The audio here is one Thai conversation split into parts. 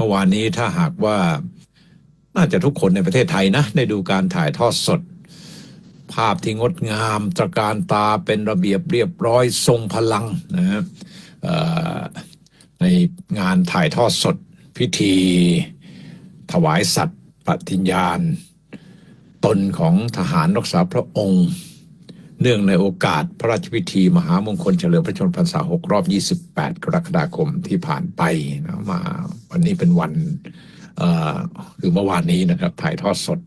มื่อวานนี้ถ้าหากว่าน่าจะทุกคนในประเทศไทยนะ ได้ดูการถ่ายทอดสด ภาพที่งดงามตระการตาเป็นระเบียบเรียบร้อยทรงพลังนะฮะในงานถ่ายทอดสดพิธี ถวายสัตว์ปฏิญญาณ ตนของทหารรักษาพระองค์ เนื่องในโอกาสพระราชพิธี มหามงคลเฉลิมพระชนมพรรษา6รอบ 28 กรกฎาคมที่ผ่านไปนะมาวันนี้เป็นวันคือเมื่อวานนี้นะครับ ถ่ายทอดสด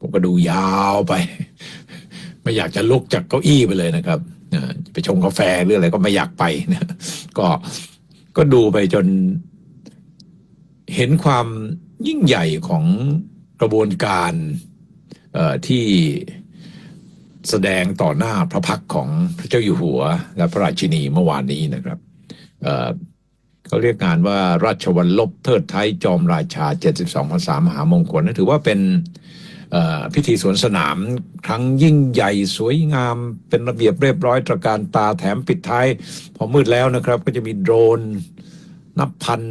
ผมก็ดูยาวไป ไม่อยากจะลุกจากเก้าอี้ไปเลยนะครับไปชงกาแฟหรืออะไรก็ไม่อยากไปนะก็ก็ดูไปจน เห็นความยิ่งใหญ่ของกระบวนการที่ แสดงต่อหน้าพระพักของพระเจ้าอยู่หัว และพระราชินีเมื่อวานนี้นะครับเขาเรียกงานว่าราชวัลลบเทิดไทยจอมราชา 72พรรษามหามงคลนั่นถือว่าเป็นพิธีสวนสนามครั้งยิ่งใหญ่สวยงามเป็นระเบียบเรียบร้อยตระการตาแถมปิดท้าย พอมืดแล้วนะครับ ก็จะมีโดรน นับพัน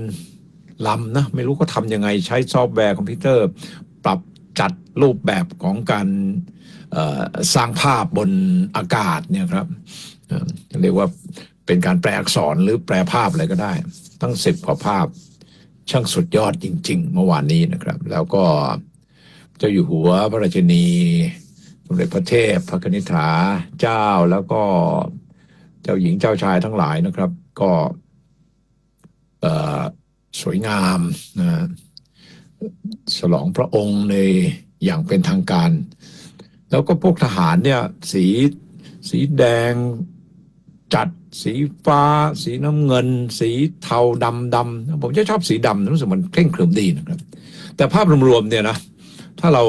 ลำนะ ไม่รู้เขาทำยังไงใช้ซอฟต์แวร์คอมพิวเตอร์ ปรับจัดรูปแบบของการ สร้างภาพบนอากาศเนี่ยครับเรียกว่าเป็นการแปลอักษรหรือแปลภาพอะไรก็ได้ ตั้งสิบกว่าภาพ ช่างสุดยอดจริง ๆ เมื่อวานนี้นะครับ แล้วก็เจ้าอยู่หัวพระราชินีสมเด็จพระเทพพระนิษฐาเจ้าแล้วก็เจ้าหญิงเจ้าชายทั้งหลายนะครับ ก็สวยงามนะฉลองพระองค์ในอย่างเป็นทางการ แล้วก็พวกทหารเนี่ย สีสีแดงจัดสีฟ้า สีน้ำเงิน สีเทาดำดำผมจะชอบสีดำรู้สึกมันเคร่งขรึมดีนะครับ แต่ภาพรวมๆเนี่ยนะถ้าเรา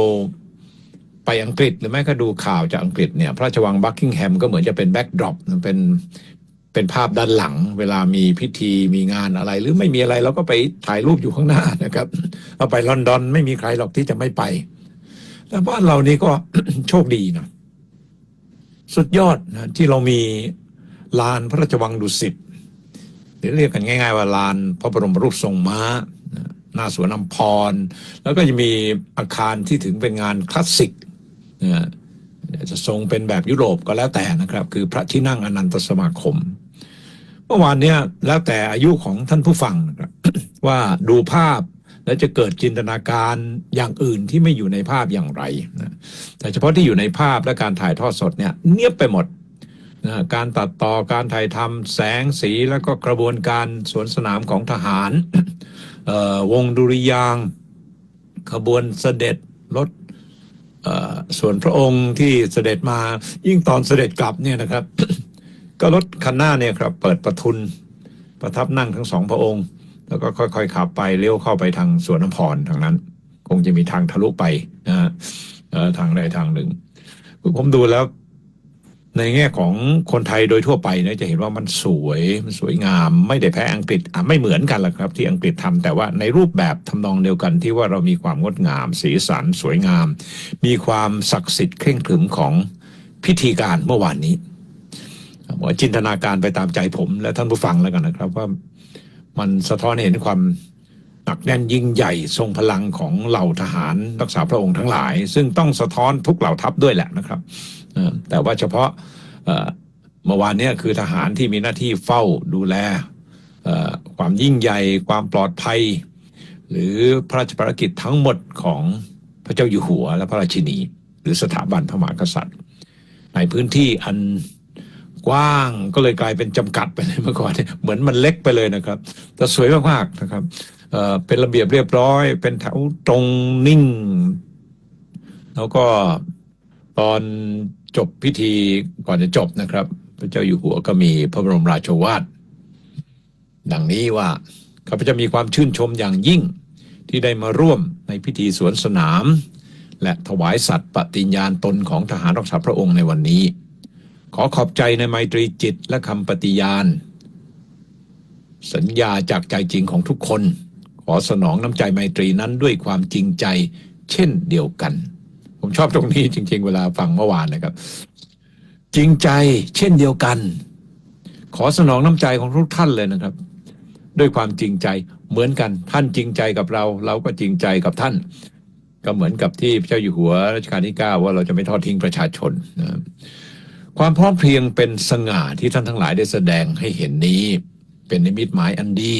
ไปอังกฤษหรือแม้ก็ดูข่าวจากอังกฤษเนี่ยพระราชวังบักกิงแฮมก็เหมือนจะเป็นแบ็กดรอปเป็นเป็นภาพด้านหลัง เวลามีพิธีมีงานอะไร หรือไม่มีอะไรเราก็ไปถ่ายรูปอยู่ข้างหน้านะครับเราไปลอนดอนไม่มีใครหรอกที่จะไม่ไป แต่บ้านเรานี่ก็โชคดีนะสุดยอดนะที่เรามีลานพระราชวังดุสิตหรือเรียกกันง่าย ๆ ว่าลานพระบรมรูปทรงม้าหน้าสวนน้ำพร แล้วก็จะมีอาคารที่ถึงเป็นงานคลาสสิกนะจะทรงเป็นแบบยุโรปก็แล้วแต่นะครับ คือพระที่นั่งอนันตสมาคม เมื่อวานเนี้ยแล้วแต่อายุของท่านผู้ฟังนะครับว่าดูภาพ แล้วจะเกิดจินตนาการอย่างอื่นที่ไม่อยู่ในภาพอย่างไรนะแต่เฉพาะที่อยู่ในภาพและการถ่ายทอดสดเนี่ยเงียบไปหมดนะการตัดต่อการถ่ายทำแสงสีแล้วก็กระบวนการสวนสนามของทหารวงดุริยางขบวนเสด็จรถส่วนพระองค์ที่เสด็จมายิ่งตอนเสด็จกลับเนี่ยนะครับ ก็รถคันหน้าเนี่ยครับ เปิดประทุนประทับนั่งทั้งสองพระองค์ แล้วก็ค่อยๆขับไปเลี้ยวเข้าไปทางสวนน้ำพรทางนั้น คงจะมีทางทะลุไปนะฮะทางใดทางหนึ่งผมดูแล้ว ในแง่ของคนไทยโดยทั่วไปเนี่ยจะเห็นว่ามันสวยมันสวยงาม ไม่ได้แพ้อังกฤษอะไม่เหมือนกันหรอกครับ ที่อังกฤษทำแต่ว่าในรูปแบบทำนองเดียวกันที่ว่าเรามีความงดงาม สีสันสวยงาม มีความศักดิ์สิทธิ์เคร่งขรึมของพิธีการเมื่อวานนี้ผมจินตนาการไปตามใจผมและท่านผู้ฟังแล้วกันนะครับว่า มันสะท้อนให้เห็นความหนักแน่นยิ่งใหญ่ทรงพลังของเหล่าทหารรักษาพระองค์ทั้งหลาย ซึ่งต้องสะท้อนทุกเหล่าทัพด้วยแหละนะครับแต่ว่าเฉพาะเมื่อวานนี้คือทหารที่มีหน้าที่เฝ้าดูแลความยิ่งใหญ่ความปลอดภัย หรือพระราชภารกิจทั้งหมดของพระเจ้าอยู่หัวและพระราชินี หรือสถาบันพระมหากษัตริย์ ในพื้นที่อัน กว้างก็เลยกลายเป็นจำกัดไปเลยเมื่อก่อนเนี่ยเหมือนมันเล็กไปเลยนะครับ แต่สวยมากๆนะครับเป็นระเบียบเรียบร้อย เป็นแถวตรงนิ่ง แล้วก็ตอนจบพิธีก่อนจะจบนะครับ พระเจ้าอยู่หัวก็มีพระบรมราชวาทดังนี้ว่าข้าพเจ้ามีความชื่นชมอย่างยิ่งที่ได้มาร่วมในพิธีสวนสนาม และถวายสัตย์ปฏิญญาณตนของทหารรักษาพระองค์ในวันนี้ ขอขอบใจในไมตรีจิตและคำปฏิญาณ สัญญาจากใจจริงของทุกคน ขอสนองน้ำใจไมตรีนั้นด้วยความจริงใจ เช่นเดียวกัน ผมชอบตรงนี้จริง ๆ เวลาฟังเมื่อวานนะครับ จริงใจเช่นเดียวกัน ขอสนองน้ำใจของทุกท่านเลยนะครับ ด้วยความจริงใจเหมือนกันท่านจริงใจกับเรา เราก็จริงใจกับท่าน ก็เหมือนกับที่พระเจ้าอยู่หัวรัชกาลที่ 9 ว่าเราจะไม่ทอดทิ้งประชาชนนะค ความพร้อมเพรียงเป็นสง่าที่ท่านทั้งหลายได้แสดงให้เห็นนี้ เป็นนิมิตหมายอันดี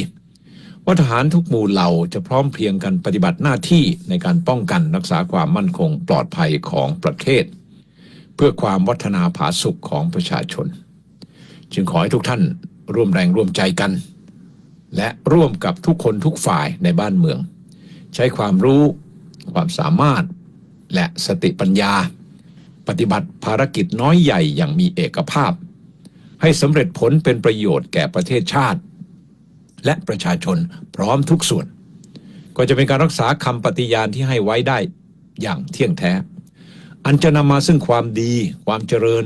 ว่าทหารทุกหมู่เหล่าจะพร้อมเพรียงกันปฏิบัติหน้าที่ในการป้องกันรักษาความมั่นคงปลอดภัยของประเทศ เพื่อความวัฒนาผาสุขของประชาชน จึงขอให้ทุกท่านร่วมแรงร่วมใจกัน และร่วมกับทุกคนทุกฝ่ายในบ้านเมือง ใช้ความรู้ ความสามารถ และสติปัญญา ปฏิบัติภารกิจน้อยใหญ่อย่างมีเอกภาพ ให้สำเร็จผลเป็นประโยชน์แก่ประเทศชาติ และประชาชนพร้อมทุกส่วน ก็จะเป็นการรักษาคำปฏิญาณที่ให้ไว้ได้อย่างเที่ยงแท้ อันจะนำมาซึ่งความดี ความเจริญ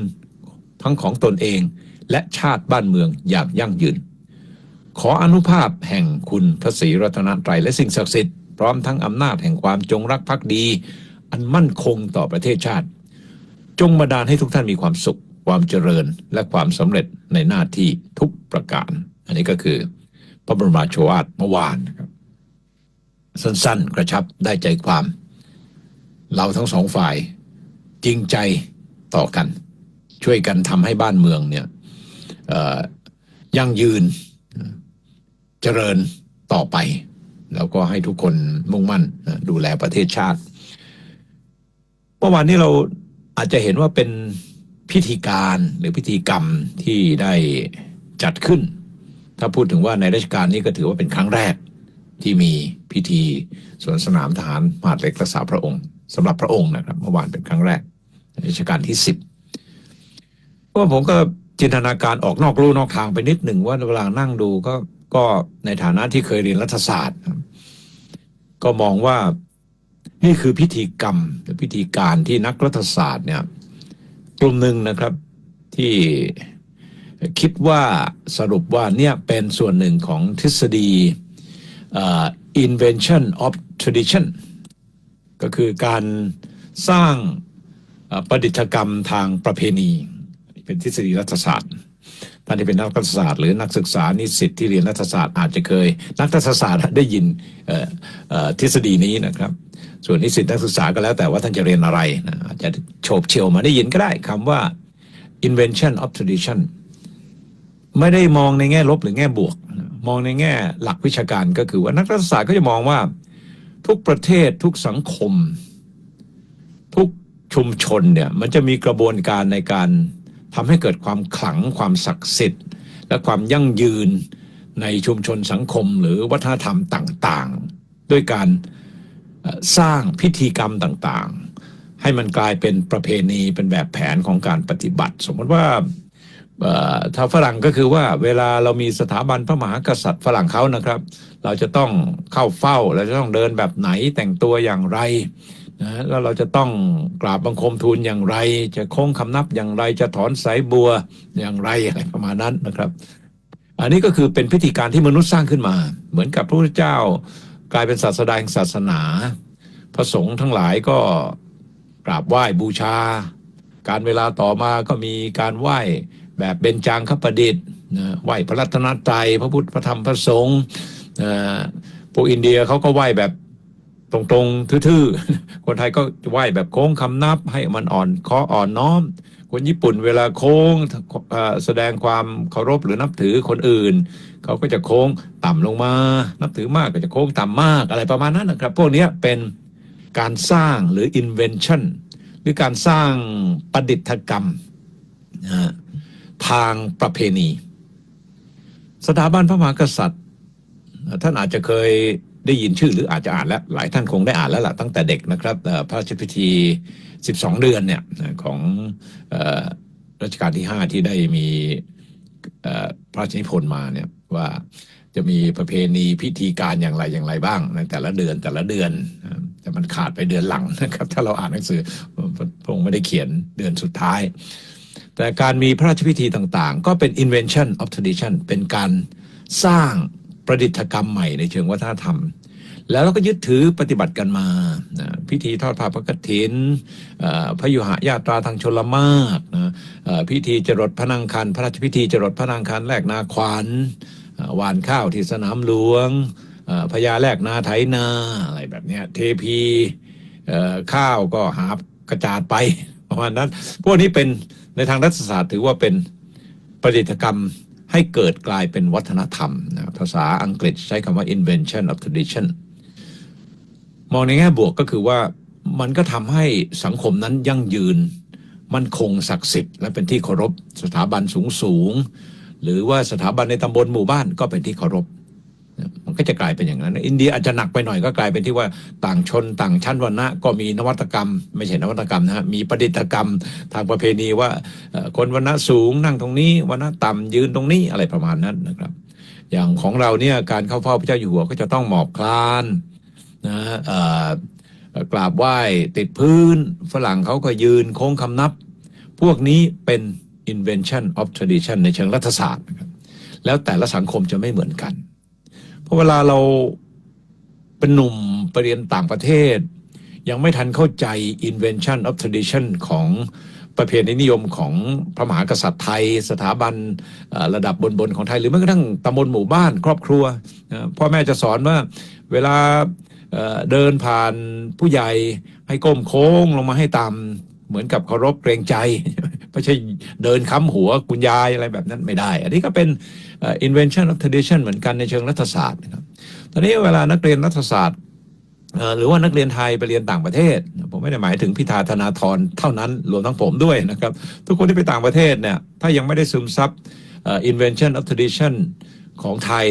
ทั้งของตนเองและชาติบ้านเมืองอย่างยั่งยืน ขออนุภาพแห่งคุณพระศรีรัตนตรัยและสิ่งศักดิ์สิทธิ์พร้อมทั้งอำนาจแห่งความจงรักภักดี อันมั่นคงต่อประเทศชาติ จงบันดาลให้ทุกท่านมีความสุข ความเจริญและความสำเร็จในหน้าที่ทุกประการ อันนี้ก็คือ พระบรมราโชวาทเมื่อวานนะครับ สั้นๆ กระชับได้ใจความ เราทั้งสองฝ่ายจริงใจต่อกัน ช่วยกันทำให้บ้านเมืองเนี่ยยั่งยืนเจริญต่อไป แล้วก็ให้ทุกคนมุ่งมั่นดูแลประเทศชาติเมื่อวานนี้เรา อาจจะเห็นว่าเป็นพิธีการหรือพิธีกรรมที่ได้จัดขึ้น ถ้าพูดถึงว่าในราชการนี้ก็ถือว่าเป็นครั้งแรกที่มีพิธีสวนสนามทหารมหาดเล็กรักษาพระองค์สำหรับพระองค์นะครับ เมื่อวานเป็นครั้งแรกในรัชกาลที่สิบเพราะว่าผมก็จินตนาการออกนอกลู่นอกทางไปนิดหนึ่งว่าเวลานั่งดูก็ก็ในฐานะที่เคยเรียนรัฐศาสตร์ ก็มองว่า นี่คือพิธีกรรมหรือพิธีการที่นักรัฐศาสตร์เนี่ยกลุ่มหนึ่งนะครับที่คิดว่าสรุปว่าเนี่ยเป็นส่วนหนึ่งของทฤษฎีอ่อ invention of tradition ก็คือการสร้างประดิษฐกรรมทางประเพณี เป็นทฤษฎีรัฐศาสตร์ ท่านที่เป็นนักรัฐศาสตร์หรือนักศึกษานิสิตที่เรียนรัฐศาสตร์อาจจะเคย นักรัฐศาสตร์ได้ยินทฤษฎีนี้นะครับ ส่วนนิสิตนักศึกษาก็แล้วแต่ว่าท่านจะเรียนอะไรนะอาจจะโฉบเฉียวมาได้ยินก็ได้คำว่า invention of tradition ไม่ได้มองในแง่ลบหรือแง่บวก มองในแง่หลักวิชาการก็คือว่านักรัฐศาสตร์ก็จะมองว่าทุกประเทศทุกสังคม ทุกชุมชนเนี่ยมันจะมีกระบวนการในการ ทำให้เกิดความขลังความศักดิ์สิทธิ์ และความยั่งยืนในชุมชนสังคมหรือวัฒนธรรมต่างๆ ด้วยการสร้างพิธีกรรมต่างๆ ให้มันกลายเป็นประเพณีเป็นแบบแผนของการปฏิบัติ สมมติว่าถ้าฝรั่งก็คือว่าเวลาเรามีสถาบันพระมหากษัตริย์ฝรั่งเขานะครับ เราจะต้องเข้าเฝ้าเราจะต้องเดินแบบไหนแต่งตัวอย่างไร นะแล้วเราจะต้องกราบบังคมทูลอย่างไร จะโค้งคำนับอย่างไรจะถอนสายบัวอย่างไรอะไรประมาณนั้นนะครับ อันนี้ก็คือเป็นพิธีการที่มนุษย์สร้างขึ้นมา เหมือนกับพระพุทธเจ้ากลายเป็นศาสดาแห่งศาสนา พระสงฆ์ทั้งหลายก็กราบไหว้บูชา การเวลาต่อมาก็มีการไหว้แบบเบญจางคประดิษฐ์ไหว้พระรัตนตรัยพระพุทธพระธรรมพระสงฆ์อ่อพวกอินเดียเขาก็ไหว้แบบ ตรงๆทื่อๆ คนไทยก็ไหว้แบบโค้งคำนับให้มันอ่อนคาะอ่อนน้อม คนญี่ปุ่นเวลาโค้งแสดงความเคารพหรือนับถือคนอื่น เขาก็จะโค้งต่ำลงมา นับถือมากก็จะโค้งต่ำมากอะไรประมาณนั้นนะครับ พวกนี้เป็นการสร้างหรือ invention หรือการสร้างประดิษฐกรรมทางประเพณี สถาบันพระมหากษัตริย์ ท่านอาจจะเคย ได้ยินชื่อหรืออาจจะอ่านแล้ว หลายท่านคงได้อ่านแล้วล่ะตั้งแต่เด็กนะครับพระราชพิธี 12 เดือนเนี่ยของอรัชกาลที่ 5 ที่ได้มีพระราชนิพนธ์มาเนี่ยว่าจะมีประเพณีพิธีการอย่างไรอย่างไรบ้าง ในแต่ละเดือนแต่ละเดือน แต่มันขาดไปเดือนหลังนะครับ ถ้าเราอ่านหนังสือพระองค์ไม่ได้เขียนเดือนสุดท้าย แต่การมีพระราชพิธีต่างๆ ก็เป็น invention of tradition เป็นการสร้าง ประดิษฐกรรมใหม่ในเชิงวัฒนธรรม แล้วเราก็ยึดถือปฏิบัติกันมา พิธีทอดผ้าพระกฐินพระยุหญาตราทางชลมากนะพิธีจรดพระนางคันพระราชพิธีจรดพระนางคันแรกนาขวัญหวานข้าวที่สนามหลวงพญาแลกนาไถนาอะไรแบบเนี้ยเทพีข้าวก็หากระจาดไปประมาณนั้น พวกนี้เป็นในทางรัฐศาสตร์ถือว่าเป็นประดิษฐกรรม ให้เกิดกลายเป็นวัฒนธรรมนะภาษาอังกฤษใช้คำว่า invention of tradition มองในแง่บวกก็คือว่ามันก็ทำให้สังคมนั้นยั่งยืน มั่นคงศักดิ์สิทธิ์และเป็นที่เคารพสถาบันสูงสูงหรือว่าสถาบันในตำบลหมู่บ้านก็เป็นที่เคารพ มันก็จะกลายเป็นอย่างนั้น อินเดียอาจจะหนักไปหน่อยก็กลายเป็นที่ว่าต่างชนต่างชั้นวรรณะก็มีนวัตกรรม ไม่ใช่นวัตกรรมนะฮะมีประดิษฐกรรมทางประเพณีว่าคนวรรณะสูงนั่งตรงนี้วรรณะต่ำยืนตรงนี้อะไรประมาณนั้นนะครับ อย่างของเราเนี่ยการเข้าเฝ้าพระเจ้าอยู่หัวก็จะต้องหมอบคลานนะกราบไหว้ติดพื้นฝรั่งเขาก็ยืนโค้งคำนับ พวกนี้เป็น invention of tradition ในเชิงรัฐศาสตร์นะครับแล้วแต่ละสังคมจะไม่เหมือนกัน เพราะเวลาเราเป็นหนุ่มไปเรียนต่างประเทศ ยังไม่ทันเข้าใจ invention of tradition ของประเพณีนิยมของพระมหากษัตริย์ไทย สถาบันระดับบนๆของไทย หรือแม้กระทั่งตำบลหมู่บ้านครอบครัวพ่อแม่จะสอนว่าเวลาเดินผ่านผู้ใหญ่ให้ก้มโค้งลงมาให้ตามเหมือนกับเคารพเกรงใจ ไม่ใช่เดินค้ำหัวคุณยายอะไรแบบนั้นไม่ได้ อันนี้ก็เป็น invention of tradition เหมือนกันในเชิงรัฐศาสตร์นะครับตอนนี้เวลานักเรียนรัฐศาสตร์หรือว่านักเรียนไทยไปเรียนต่างประเทศ ผมไม่ได้หมายถึงพิธาธนาธรเท่านั้นรวมทั้งผมด้วยนะครับ ทุกคนที่ไปต่างประเทศเนี่ยถ้ายังไม่ได้ซึมซับอ่อ invention of tradition ของไทย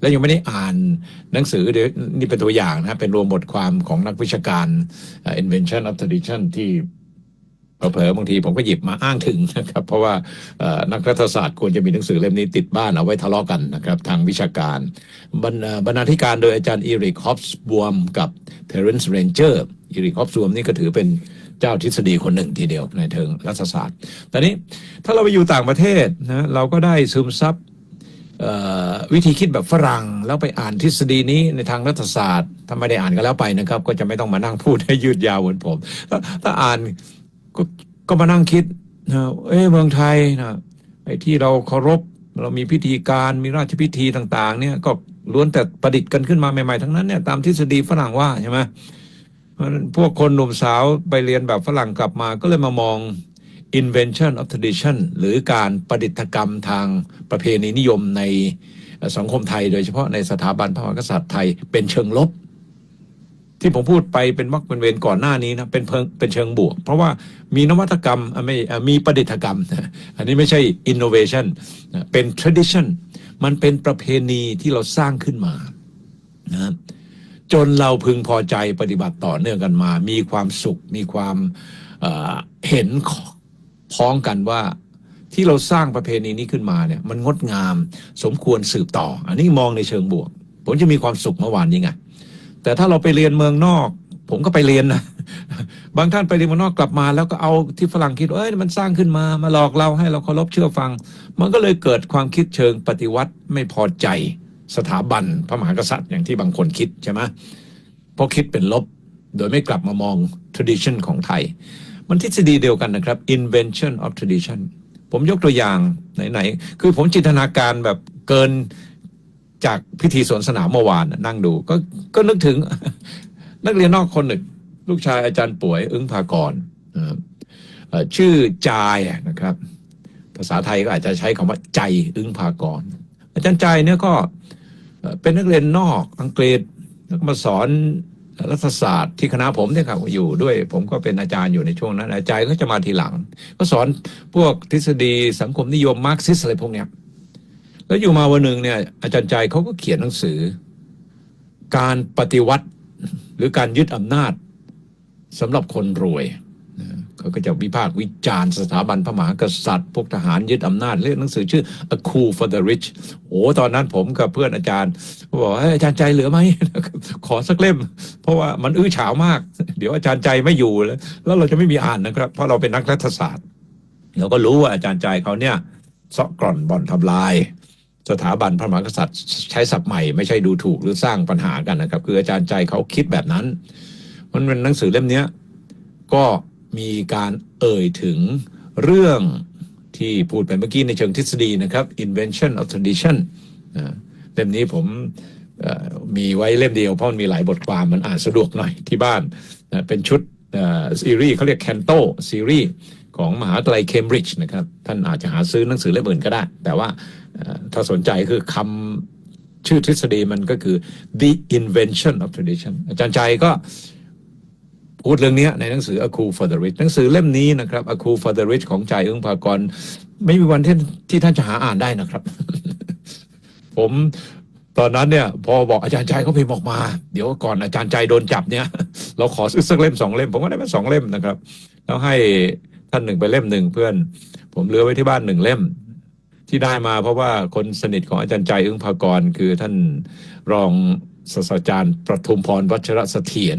และยังไม่ได้อ่านหนังสือเดี๋ยวนี่เป็นตัวอย่างนะครับเป็นรวมบทความของนักวิชาการอ่อ invention of tradition ที่ เผลอบางทีผมก็หยิบมาอ้างถึงนะครับ เพราะว่านักรัฐศาสตร์ควรจะมีหนังสือเล่มนี้ติดบ้านเอาไว้ทะเลาะกันนะครับ ทางวิชาการบรรบรณาธิการโดยอาจารย์อีริกฮอปส์บวมกับเทเรนซ์เรนเจอร์อีริกฮอปส์บวมนี่ก็ถือเป็นเจ้าทฤษฎีคนหนึ่งทีเดียวในเทิงรัฐศาสตร์ต่นี้ถ้าเราไปอยู่ต่างประเทศนะเราก็ได้ซึมซับวิธีคิดแบบฝรั่งแล้วไปอ่านทฤษฎีนี้ในทางรัฐศาสตร์ถ้าไม่ได้อ่านก็แล้วไปนะครับ ก็จะไม่ต้องมานั่งพูดให้ยืดยาวเหมือนผมถ้าอ่าน ก็ก็มานั่งคิดนะเอ้เมืองไทยนะไอ้ที่เราเคารพเรามีพิธีการมีราชพิธีต่าง ๆ เนี่ยก็ล้วนแต่ประดิษฐ์กันขึ้นมาใหม่ๆทั้งนั้นเนี่ยตามทฤษฎีฝรั่งว่าใช่ไหมพราะฉะนั้นพวกคนหนุ่มสาวไปเรียนแบบฝรั่งกลับมา ก็เลยมามอง invention of tradition หรือการประดิษฐกรรมทางประเพณีนิยมในสังคมไทย โดยเฉพาะในสถาบันพระมหากษัตริย์ไทยเป็นเชิงลบ ที่ผมพูดไปเป็นวักเป็นเวรก่อนหน้านี้นะเป็นเพิงเป็นเชิงบวก เพราะว่ามีนวัตกรรมไม่มีประดิษฐกรรม อันนี้ไม่ใช่ innovation นเป็น tradition มันเป็นประเพณีที่เราสร้างขึ้นมานะจนเราพึงพอใจปฏิบัติต่อเนื่องกันมา มีความสุข มีความเเห็นพ้องกันว่าที่เราสร้างประเพณีนี้ขึ้นมาเนี่ยมันงดงามสมควรสืบต่อ อันนี้มองในเชิงบวก ผมจะมีความสุขเมื่อวานนี้ไง แต่ถ้าเราไปเรียนเมืองนอก ผมก็ไปเรียนนะบางท่านไปเรียนเมืองนอกกลับมา แล้วก็เอาที่ฝรั่งคิดเอ้ยมันสร้างขึ้นมามาหลอกเราให้เราเคารพเชื่อฟัง มันก็เลยเกิดความคิดเชิงปฏิวัติไม่พอใจสถาบันพระมหากษัตริย์อย่างที่บางคนคิดใช่ไหมเพราะคิดเป็นลบโดยไม่กลับมามอง tradition ของไทย มันทฤษฎีเดียวกันนะครับ invention of tradition ผมยกตัวอย่างไหนๆ คือผมจินตนาการแบบเกิน จากพิธีสวนสนามเมื่อวานนั่งดู ก็ก็นึกถึง นักเรียนนอกคนหนึ่ง ลูกชายอาจารย์ป่วยอึ้งภากรนชื่อจายนะครับ ภาษาไทยก็อาจจะใช้คำว่าใจอึ้งภากร อาจารย์ใจเนี่ยก็เอ่อเป็นนักเรียนนอกอังกฤษแล้วก็มาสอนรัฐศาสตร์ที่คณะผมเนี่ยครับอยู่ด้วย ผมก็เป็นอาจารย์อยู่ในช่วงนั้น อาจารย์ก็จะมาทีหลัง ก็สอนพวกทฤษฎีสังคมนิยมมาร์กซิสอะไรพวกเนี้ย แล้วอยู่มาวันหนึ่งเนี่ย อาจารย์ใจเขาก็เขียนหนังสือ การปฏิวัติหรือการยึดอำนาจสำหรับคนรวยเขาก็จะวิพากษ์วิจารณ์สถาบันพระมหากษัตริย์ พวกทหารยึดอำนาจเรียกหนังสือชื่อ A Coup for the Rich โอ้ตอนนั้นผมกับเพื่อนอาจารย์บอกเฮ้ยอาจารย์ใจเหลือไหม ขอสักเล่ม เพราะว่ามันอื้อฉาวมาก เดี๋ยวอาจารย์ใจไม่อยู่แล้ว แล้วเราจะไม่มีอ่านนะครับ เพราะเราเป็นนักรัฐศาสตร์ เราก็รู้ว่าอาจารย์ใจเขาเนี่ยซาะกร่อนบ่อนทำลาย สถาบันพระมหากษัตริย์ใช้ศัพท์ใหม่ไม่ใช่ดูถูกหรือสร้างปัญหากันนะครับ คืออาจารย์ใจเขาคิดแบบนั้น มันเป็นหนังสือเล่มนี้ก็มีการเอ่ยถึงเรื่องที่พูดไปเมื่อกี้ในเชิงทฤษฎีนะครับ invention of tradition เล่มนี้ผมมีไว้เล่มเดียวเพราะมันมีหลายบทความมันอ่านสะดวกหน่อยที่บ้านเป็นชุดซีรีส์เขาเรียกแคนโตซีรีส์ของมหาวิทยาลัยเคมบริดจ์นะครับ ท่านอาจจะหาซื้อหนังสือเล่มอื่นก็ได้ แต่ว่า ถ้าสนใจคือคำชื่อทฤษฎีมันก็คือ the invention of tradition อาจารย์ใจก็พูดเรื่องนี้ในหนังสือ A Coup for the Rich หนังสือเล่มนี้นะครับ A Coup for the Rich ของใจอึ้งภากร ไม่มีวันที่ที่ท่านจะหาอ่านได้นะครับ ผมตอนนั้นเนี่ย พอบอกอาจารย์ใจเขาพิมพ์ออกมา เดี๋ยวก่อนอาจารย์ใจโดนจับเนี่ย เราขอซื้อสักเล่มสองเล่ม ผมก็ได้มาสองเล่มนะครับ แล้วให้ท่านหนึ่งไปเล่มหนึ่งเพื่อน ผมเหลือไว้ที่บ้านหนึ่งเล่ม ที่ได้มาเพราะว่าคนสนิทของอาจารย์ใจอึ้งภากร คือท่านรองศาสตราจารย์ประทุมพรวัชรเสถียร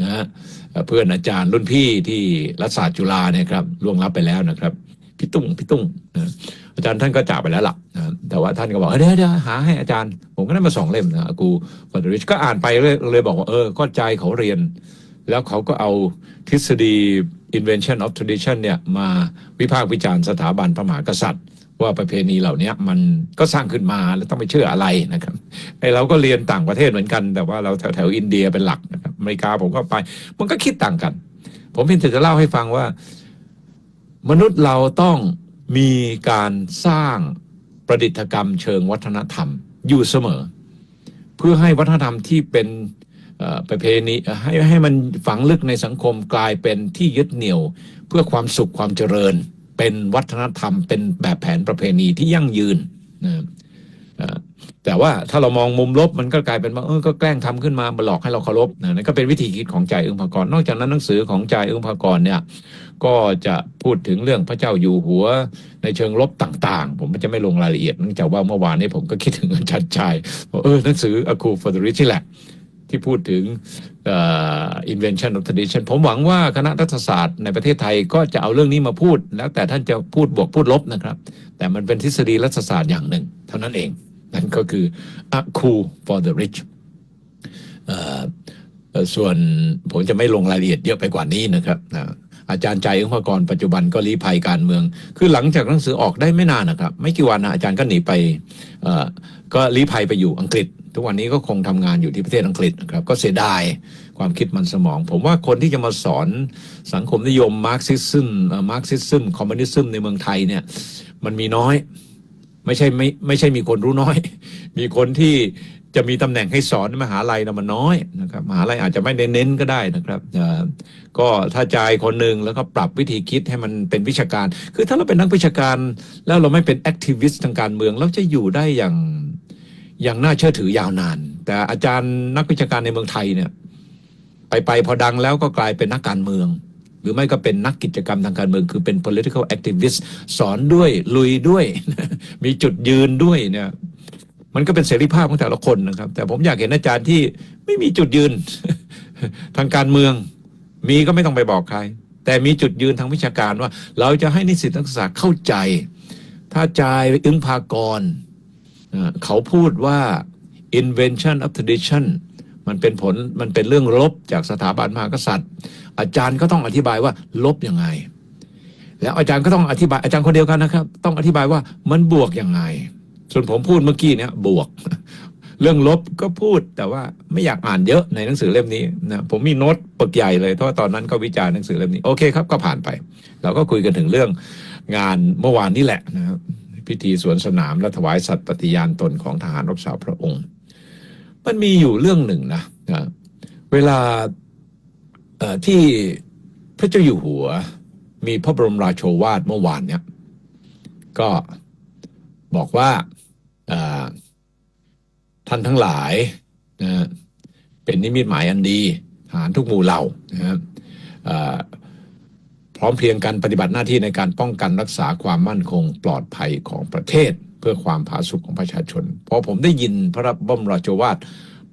นะฮะเพื่อนอาจารย์รุ่นพี่ที่รัฐศาสตร์จุฬาเนี่ยครับล่วงลับไปแล้วนะครับพี่ตุ้งพี่ตุ้งนะอาจารย์ท่านก็จากไปแล้วล่ะนะแต่ว่าท่านก็บอกเดี๋ยวเดี๋ยวหาให้อาจารย์ ผมก็ได้มาสองเล่มนะกูฟอร์ดริชก็อ่านไปเลยเลยบอกว่าเออก็ใจเขาเรียน แล้วเขาก็เอาทฤษฎี invention of tradition เนี่ยมาวิพากษ์วิจารณ์สถาบันพระมหากษัตริย์ ว่าประเพณีเหล่านี้มันก็สร้างขึ้นมาแล้วต้องไปเชื่ออะไรนะครับไอเราก็เรียนต่างประเทศเหมือนกัน แต่ว่าเราแถวแถวๆอินเดียเป็นหลักนะครับอเมริกาผมก็ไป มันก็คิดต่างกัน ผมเพียงแต่จะเล่าให้ฟังว่า มนุษย์เราต้องมีการสร้างประดิษฐกรรมเชิงวัฒนธรรมอยู่เสมอ เพื่อให้วัฒนธรรมที่เป็นประเพณีให้ให้มันฝังลึกในสังคมกลายเป็นที่ยึดเหนี่ยว เพื่อความสุขความเจริญ เป็นวัฒนธรรม เป็นแบบแผนประเพณีที่ยั่งยืนนะแต่ว่าถ้าเรามองมุมลบมันก็กลายเป็นว่าเออก็แกล้งทำขึ้นมามาหลอกให้เราเคารพนะนั่นก็เป็นวิธีคิดของจ่ายอึ้งภากรนอกจากนั้นหนังสือของจ่ายอึ้งภากรเนี่ยก็จะพูดถึงเรื่องพระเจ้าอยู่หัวในเชิงลบต่างๆ ผมจะไม่ลงรายละเอียดเนื่องจากว่าเมื่อวานนี้ผมก็คิดถึงอาจารย์ชายเออหนังสือ A Coup for the Rich นี่แหละ ที่พูดถึงอ่อ invention of tradition ผมหวังว่าคณะรัฐศาสตร์ในประเทศไทยก็จะเอาเรื่องนี้มาพูด แล้วแต่ท่านจะพูดบวกพูดลบนะครับ แต่มันเป็นทฤษฎีรัฐศาสตร์อย่างหนึ่ง เท่านั้นเอง นั่นก็คือ A Coup for the Rich เดอะริชส่วนผมจะไม่ลงรายละเอียดเยอะไปกว่านี้นะครับนะ อาจารย์ใจองค์กรปัจจุบันก็ลี้ภัยการเมือง คือหลังจากหนังสือออกได้ไม่นานนะครับ ไม่กี่วันนะอาจารย์ก็หนีไปก็ลี้ภัยไปอยู่อังกฤษ ทุกวันนี้ก็คงทำงานอยู่ที่ประเทศอังกฤษนะครับก็เสียดายความคิดมันสมอง ผมว่าคนที่จะมาสอนสังคมนิยมมาร์กซิซึมมาร์กซิซึมคอมมิวนิซึมในเมืองไทยเนี่ยมันมีน้อย ไม่ใช่ไม่ไม่ใช่มีคนรู้น้อย มีคนที่ จะมีตำแหน่งให้สอนในมหาลัยนะมันน้อยนะครับมหาลัยอาจจะไม่ได้เน้นก็ได้นะครับก็ถ้าจ่ายคนหนึ่งแล้วก็ปรับวิธีคิดให้มันเป็นวิชาการ คือถ้าเราเป็นนักวิชาการแล้วเราไม่เป็นแอคทิวิสต์ทางการเมืองเราจะอยู่ได้อย่างอย่างน่าเชื่อถือยาวนาน แต่อาจารย์นักวิชาการในเมืองไทยเนี่ย ไปไปพอดังแล้วก็กลายเป็นนักการเมือง หรือไม่ก็เป็นนักกิจกรรมทางการเมือง คือเป็น political activist สอนด้วยลุยด้วย มีจุดยืนด้วยเนี่ย มันก็เป็นเสรีภาพของแต่ละคนนะครับ แต่ผมอยากเห็นอาจารย์ที่ไม่มีจุดยืน ทางการเมือง มีก็ไม่ต้องไปบอกใคร แต่มีจุดยืนทางวิชาการว่า เราจะให้นิสิตนักศึกษาเข้าใจ ถ้าจายอึ้งพากร เขาพูดว่า invention of tradition มันเป็นผลมันเป็นเรื่องลบจากสถาบันมหากษัตริย์ อาจารย์ก็ต้องอธิบายว่าลบยังไง แล้วอาจารย์ก็ต้องอธิบายอาจารย์คนเดียวกันนะครับ ต้องอธิบายว่ามันบวกยังไง ส่วนผมพูดเมื่อกี้เนี่ยบวก เรื่องลบก็พูดแต่ว่าไม่อยากอ่านเยอะในหนังสือเล่มนี้นะผมมีโน้ตปึกใหญ่เลยเพราะว่าตอนนั้นก็วิจารณ์หนังสือเล่มนี้โอเคครับก็ผ่านไป เราก็คุยกันถึงเรื่องงานเมื่อวานนี่แหละนะครับพิธีสวนสนามและถวายสัตย์ปฏิญาณตนของทหารรักษาพระองค์ มันมีอยู่เรื่องหนึ่งนะนะเวลาที่พระเจ้าอยู่หัว มีพระบรมราโชวาทเมื่อวานเนี่ยก็บอกว่า ท่านทั้งหลายนะเป็นนิมิตหมายอันดีทหารทุกหมู่เหล่านะครับพร้อมเพรียงกันปฏิบัติหน้าที่ในการป้องกันรักษาความมั่นคงปลอดภัยของประเทศ เพื่อความผาสุกของประชาชน พอผมได้ยินพระบรมราชวาท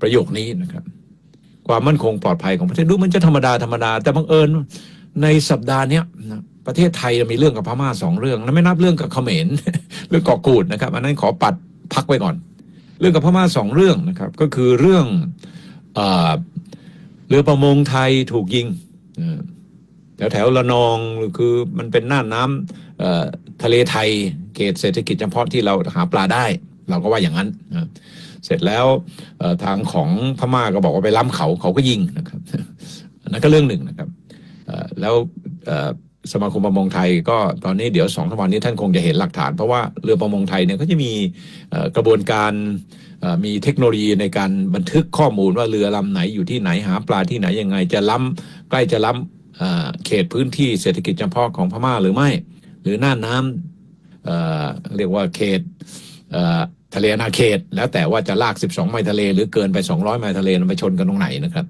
ประโยคนี้นะครับ ความมั่นคงปลอดภัยของประเทศดูมันจะธรรมดาธรรมดา แต่บังเอิญในสัปดาห์นี้ประเทศไทยมีเรื่องกับพม่าสองเรื่อง แล้วไม่นับเรื่องกับเขมรเรื่องกาะกูดนะครับ อันนั้นขอปัด พักไว้ก่อน เรื่องกับพม่าสองเรื่องนะครับ ก็คือเรื่องเอ่อเรือประมงไทยถูกยิงแถวแถวละนองคือมันเป็นน่านน้ำทะเลไทยเขตเศรษฐกิจเฉพาะที่เราหาปลาได้ เราก็ว่าอย่างนั้นนะเสร็จแล้วทางของพม่าก็บอกว่าไปล้ำเขาเขาก็ยิงนะครับนนั้นก็เรื่องหนึ่งนะครับแล้ว สมาคมประมงไทยก็ตอนนี้เดี๋ยวสองสามวันนี้ท่านคงจะเห็นหลักฐาน เพราะว่าเรือประมงไทยเนี่ยก็จะมีกระบวนการมีเทคโนโลยีในการบันทึกข้อมูลว่าเรือลำไหนอยู่ที่ไหนหาปลาที่ไหนยังไง จะล้ำใกล้จะล้ำเขตพื้นที่เศรษฐกิจเฉพาะของพม่าหรือไม่ หรือหน้าน้ำเเรียกว่าเขตเทะเลอาณาเขต แล้วแต่ว่าจะลาก 12 ไมล์ทะเล หรือเกินไป 200 ไมล์ทะเลมันไปชนกันตรงไหนนะครับ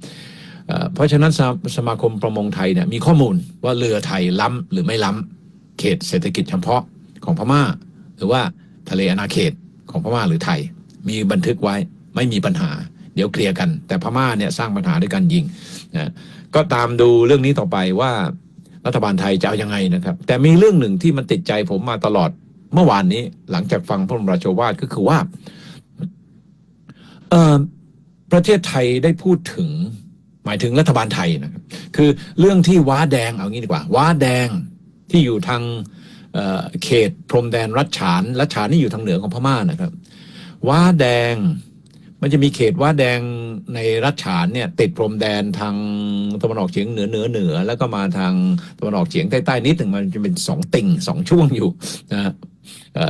เพราะฉะนั้นสมาสมาคมประมงไทยเนี่ยมีข้อมูลว่าเรือไทยล้ำหรือไม่ล้ำเขตเศรษฐกิจเฉพาะของพม่า หรือว่าทะเลอาณาเขตของพม่าหรือไทย มีบันทึกไว้ไม่มีปัญหา เดี๋ยวเคลียร์กัน แต่พม่าเนี่ยสร้างปัญหาด้วยการยิงนะก็ตามดูเรื่องนี้ต่อไปว่ารัฐบาลไทยจะเอายังไงนะครับ แต่มีเรื่องหนึ่งที่มันติดใจผมมาตลอดเมื่อวานนี้ หลังจากฟังพระบรมราโชวาทก็คือว่าประเทศไทยได้พูดถึง มายถึงรัฐบาลไทยนะครับ คือเรื่องที่ว้าแดงเอางี้ดีกว่า ว้าแดงที่อยู่ทางเเขตพรมแดนรัชฉานรัชฉานนี่อยู่ทางเหนือของพม่านะครับ ว้าแดงมันจะมีเขตว้าแดงในรัชฉานเนี่ยติดพรมแดนทางตะวันออกเฉียงเหนือเหนือเหนือ แล้วก็มาทางตะวันออกเฉียงใต้ใต้นิดหนึ่งมันจะเป็นสองติ่งสองช่วงอยู่นะ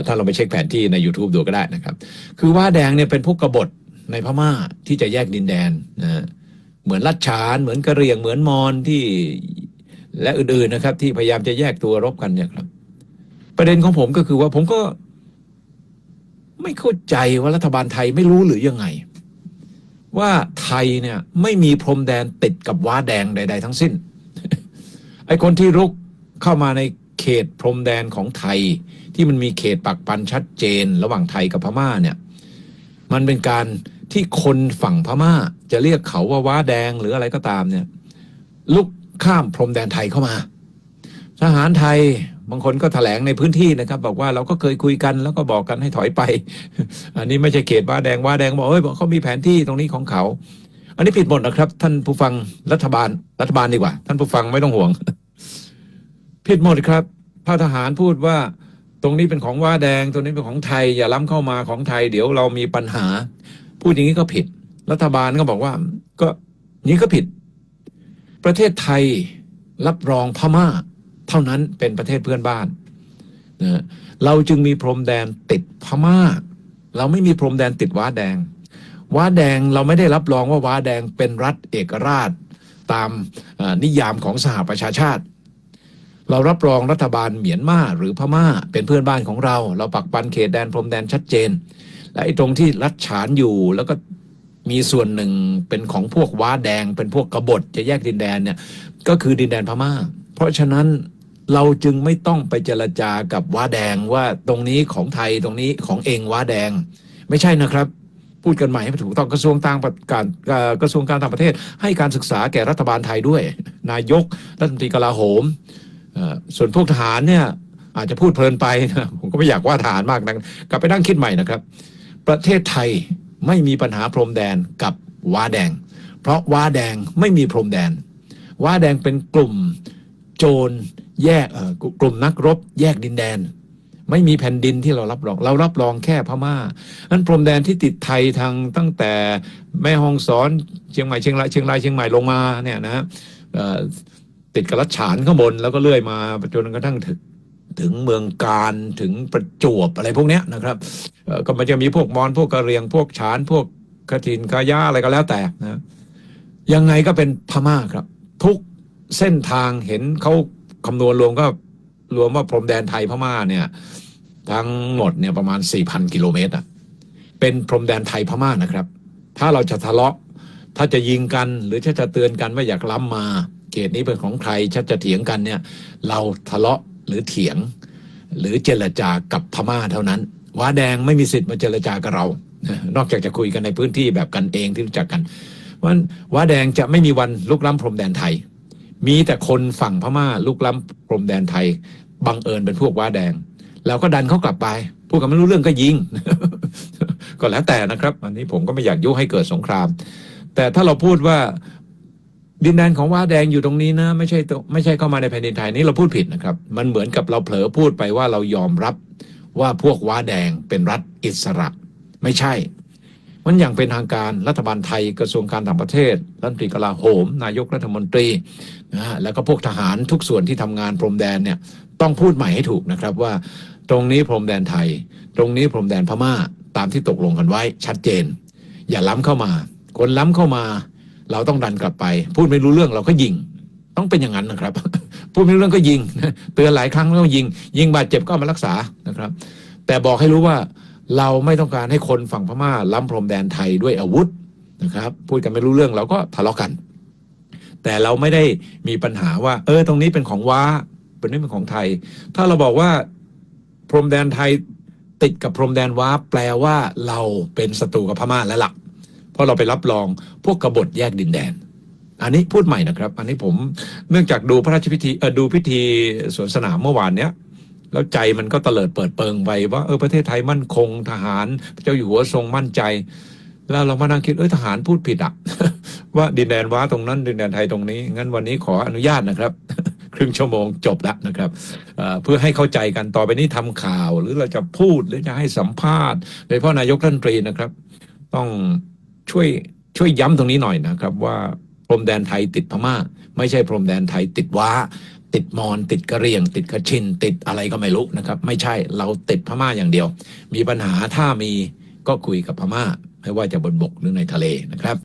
ถ้าเราไปเช็คแผนที่ใน YouTube ดูก็ได้นะครับ คือว้าแดงเนี่ยเป็นพวกกบฏในพม่าที่จะแยกดินแดนนะ เหมือนรัชฉาน เหมือนกระเรียง เหมือนมอญที่และอื่นๆนะครับ ที่พยายามจะแยกตัวรบกันเนี่ยครับ ประเด็นของผมก็คือว่าผมก็ ไม่เข้าใจว่ารัฐบาลไทยไม่รู้หรือยังไง ว่าไทยเนี่ย ไม่มีพรมแดนติดกับว้าแดงใด ๆ ทั้งสิ้น ไอ้คนที่รุกเข้ามาในเขตพรมแดนของไทย ที่มันมีเขตปักปันชัดเจน ระหว่างไทยกับพม่าเนี่ย มันเป็นการ ที่คนฝั่งพม่า จะเรียกเขาว่าว้าแดงหรืออะไรก็ตามเนี่ยลุกข้ามพรมแดนไทยเข้ามา ทหารไทยบางคนก็แถลงในพื้นที่นะครับ บอกว่าเราก็เคยคุยกันแล้วก็บอกกันให้ถอยไป อันนี้ไม่ใช่เขตว้าแดงว้าแดงบอกเอ้ยเขามีแผนที่ตรงนี้ของเขา อันนี้ผิดหมดนะครับ ท่านผู้ฟังรัฐบาลรัฐบาลดีกว่า ท่านผู้ฟังไม่ต้องห่วง ผิดหมดครับถ้าทหารพูดว่าตรงนี้เป็นของว้าแดง ตรงนี้เป็นของไทย อย่าล้ำเข้ามาของไทย เดี๋ยวเรามีปัญหา พูดอย่างนี้ก็ผิด รัฐบาลก็บอกว่า ก็นี้ก็ผิด ประเทศไทยรับรองพม่า เท่านั้นเป็นประเทศเพื่อนบ้านนะเราจึงมีพรมแดนติดพม่า เราไม่มีพรมแดนติดว้าแดง ว้าแดงเราไม่ได้รับรองว่าว้าแดงเป็นรัฐเอกราชตามนิยามของสหประชาชาติ เรารับรองรัฐบาลเมียนมาหรือพม่าเป็นเพื่อนบ้านของเรา เราปักปันเขตแดนพรมแดนชัดเจน และไอ้ตรงที่รัฐฉานอยู่แล้วก็มีส่วนหนึ่งเป็นของพวกว้าแดง เป็นพวกกบฏจะแยกดินแดนเนี่ยก็คือดินแดนพม่า เพราะฉะนั้นเราจึงไม่ต้องไปเจรจากับว้าแดงว่าตรงนี้ของไทยตรงนี้ของเองว้าแดง ไม่ใช่นะครับ พูดกันใหม่ให้ถูกต้องกระทรวงต่างประการเอ่อกระทรวงการต่างประเทศ ให้การศึกษาแก่รัฐบาลไทยด้วย นายกรัฐมนตรีกลาโหมส่วนพวกทหารเนี่ยอาจจะพูดเพลินไปนะผมก็ไม่อยากว่าทหารมากนักกลับไปนั่งคิดใหม่นะครับ ประเทศไทยไม่มีปัญหาพรมแดนกับว้าแดง เพราะว้าแดงไม่มีพรมแดน ว้าแดงเป็นกลุ่มโจรแยกกลุ่มนักรบ แยกดินแดน ไม่มีแผ่นดินที่เรารับรอง เรารับรองแค่พม่านั้นพรมแดนที่ติดไทยทางตั้งแต่แม่ฮ่องสอนเชียงใหม่เชียงรายเชียงรายเชียงใหม่ลงมาเนี่ยนะติดกับรัชฉานข้างบนแล้วก็เลื่อยมาจนกระทั่งถึง ถึงเมืองการถึงประจวบอะไรพวกเนี้ยนะครับก็มันจะมีพวกมอญพวกกะเหรียงพวกฉานพวกกระถินกายาอะไรก็แล้วแต่นะยังไงก็เป็นพม่าครับ ทุกเส้นทางเห็นเขาคำนวณรวมก็รวมว่าพรมแดนไทยพม่าเนี่ย ทั้งหมดเนี่ยประมาณ 4,000 กิโลเมตรอะเป็นพรมแดนไทยพม่านะครับ ถ้าเราจะทะเลาะ ถ้าจะยิงกันหรือถ้าจะเตือนกันว่าอยากล้ำมา เขตนี้เป็นของใครชัดจะเถียงกันเนี่ย เราทะเลาะ หรือเถียง หรือเจรจากับพม่าเท่านั้นว้าแดงไม่มีสิทธิ์มาเจรจากับเรา นอกจากจะคุยกันในพื้นที่แบบกันเองที่รู้จักกันเพราะฉะนั้นว้าแดงจะไม่มีวันลุกล้ำพรมแดนไทย มีแต่คนฝั่งพม่าลุกล้ำพรมแดนไทยบังเอิญเป็นพวกว้าแดงเราก็ดันเขากลับไปพูดกันไม่รู้เรื่องก็ยิง ก็แล้วแต่นะครับ อันนี้ผมก็ไม่อยากยุให้เกิดสงคราม แต่ถ้าเราพูดว่า ดินแดนของว้าแดงอยู่ตรงนี้นะ ไม่ใช่ตรงไม่ใช่เข้ามาในแผ่นดินไทยนี่เราพูดผิดนะครับ มันเหมือนกับเราเผลอพูดไปว่าเรายอมรับว่าพวกว้าแดงเป็นรัฐอิสระ ไม่ใช่ มันอย่างเป็นทางการรัฐบาลไทยกระทรวงการต่างประเทศรัฐมนตรีกลาโหม นายกรัฐมนตรีนะฮะแล้วก็พวกทหารทุกส่วนที่ทำงานพรมแดนเนี่ยต้องพูดใหม่ให้ถูกนะครับว่า ตรงนี้พรมแดนไทย ตรงนี้พรมแดนพม่าตามที่ตกลงกันไว้ชัดเจน อย่าล้ำเข้ามา คนล้ำเข้ามา เราต้องดันกลับไป พูดไม่รู้เรื่องเราก็ยิง ต้องเป็นอย่างนั้นนะครับ พูดไม่รู้เรื่องก็ยิงเตือนหลายครั้งก็ยิง ยิงบาดเจ็บก็มารักษานะครับ แต่บอกให้รู้ว่าเราไม่ต้องการให้คนฝั่งพม่าล้ำพรมแดนไทยด้วยอาวุธนะครับ พูดกันไม่รู้เรื่องเราก็ทะเลาะกัน แต่เราไม่ได้มีปัญหาว่า เออ ตรงนี้เป็นของว้าเป็นนี่เป็นของไทย ถ้าเราบอกว่าพรมแดนไทยติดกับพรมแดนว้าแปลว่าเราเป็นศัตรูกับพม่าแล้วล่ะ ราะเราไปรับรองพวกกบฏแยกดินแดน อันนี้พูดใหม่นะครับ อันนี้ผมเนื่องจากดูพระราชพิธีดูพิธีสวนสนามเมื่อวานเนี้ยแล้วใจมันก็เตลิดเปิดเปิงไปว่าเออประเทศไทยมั่นคงทหารเจ้าอยู่หัวทรงมั่นใจ แล้วเรามานั่งคิดเออทหารพูดผิดอะว่าดินแดนว้าตรงนั้นดินแดนไทยตรงนี้ งั้นวันนี้ขออนุญาตนะครับ ครึ่งชั่วโมงจบล้วนะครับเเพื่อให้เข้าใจกันต่อไปนี้ทำข่าวหรือเราจะพูดหรือจะให้สัมภาษณ์โดยเฉพาะนายกรัฐมนตรีนะครับ ต้อง ช่วยช่วยย้ำตรงนี้หน่อยนะครับ ว่าพรมแดนไทยติดพม่า ไม่ใช่พรมแดนไทยติดว้า ติดมอน ติดกะเรียง ติดกระชิน ติดอะไรก็ไม่รู้นะครับ ไม่ใช่เราติดพม่าอย่างเดียว มีปัญหาถ้ามีก็คุยกับพม่า ไม่ว่าจะบนบกหรือในทะเลนะครับ